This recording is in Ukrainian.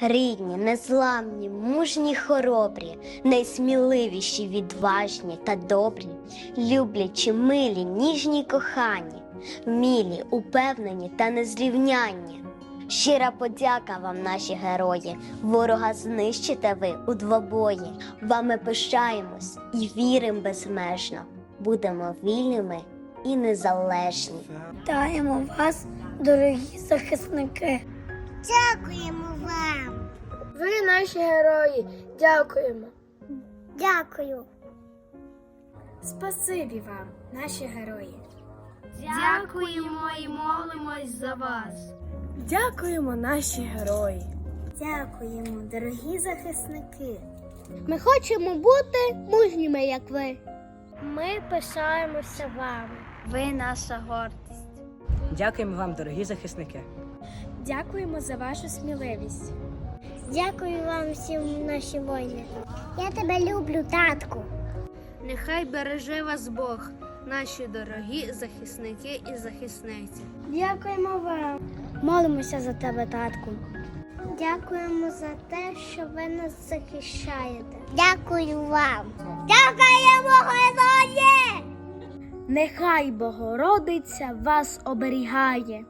Рідні, незламні, мужні, хоробрі, найсміливіші, відважні та добрі, люблячі, милі, ніжні, кохані, вмілі, упевнені та незрівнянні. Щира подяка вам, наші герої. Ворога знищите ви у двобої. Вами пишаємось і віримо безмежно. Будемо вільними і незалежні. Вітаємо вас, дорогі захисники. Дякуємо вам. Ви наші герої. Дякуємо. Дякую. Спасибі вам, наші герої. Дякуємо і молимось за вас. Дякуємо, наші герої. Дякуємо, дорогі захисники. Ми хочемо бути мужніми, як ви. Ми пишаємося вами. Ви наша гордість. Дякуємо вам, дорогі захисники. Дякуємо за вашу сміливість. Дякую вам всім наші воїни. Я тебе люблю, татку. Нехай береже вас Бог, наші дорогі захисники і захисниці. Дякуємо вам. Молимося за тебе, татку. Дякуємо за те, що ви нас захищаєте. Дякую вам. Дякуємо, герої! Нехай Богородиця вас оберігає.